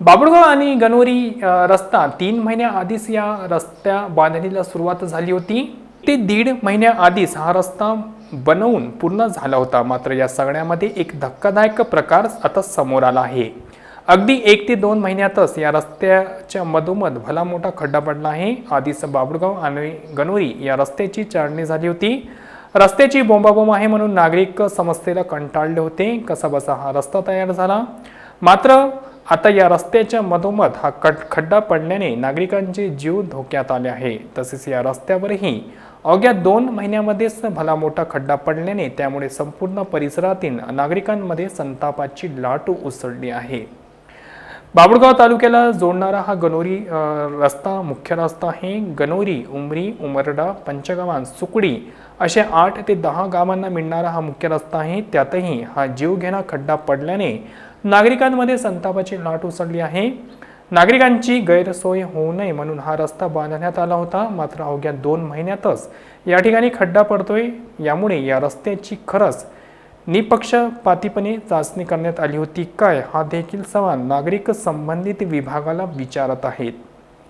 बाबुळगाव आणि गणोरी रस्ता तीन महिन्याआधीच या रस्त्या बांधणीला सुरुवात झाली होती. ते दीड महिन्याआधीच हा रस्ता बनवून पूर्ण झाला होता. मात्र या सगळ्यामध्ये एक धक्कादायक प्रकार आता समोर आला आहे. अगदी एक ते दोन महिन्यातच या रस्त्याच्या मधोमध भला मोठा खड्डा पडला आहे. आधीच बाबुळगाव आणि गणोरी या रस्त्याची चाळणी झाली होती. रस्त्याची बोंबाबोंब आहे म्हणून नागरिक समस्येला कंटाळले होते. कसा बसा हा रस्ता तयार झाला. मात्र आता या रस्त्याच्या मधोमध हा कट खड्डा पडल्याने नागरिकांचे जीव धोक्यात आले आहे. तसेच या रस्त्यावरही अवघ्या दोन महिन्यामध्येच भला मोठा खड्डा पडल्याने त्यामुळे संपूर्ण परिसरातील नागरिकांमध्ये संतापाची लाट उसळली आहे. बाबुळगाव तालुक्याला जोडणारा हा गणोरी रस्ता मुख्य रस्ता आहे गणोरी उमरी उमरडा पंचगावान सुकडी असे आठ ते दहा गावांना मिळणारा हा मुख्य रस्ता आहे. त्यातही हा जीवघेणा खड्डा पडल्याने नागरिकांमध्ये संतापाची लाट उसळली आहे. नागरिकांची गैरसोय होऊ नये म्हणून हा रस्ता बांधण्यात आला होता. मात्र अवघ्या दोन महिन्यातच या ठिकाणी खड्डा पडतोय. यामुळे या रस्त्याची खरंच निपक्षपातीपणे चाचणी करण्यात आली होती. काय? हा देखील सवाल नागरिक संबंधित विभागाला विचारत आहेत.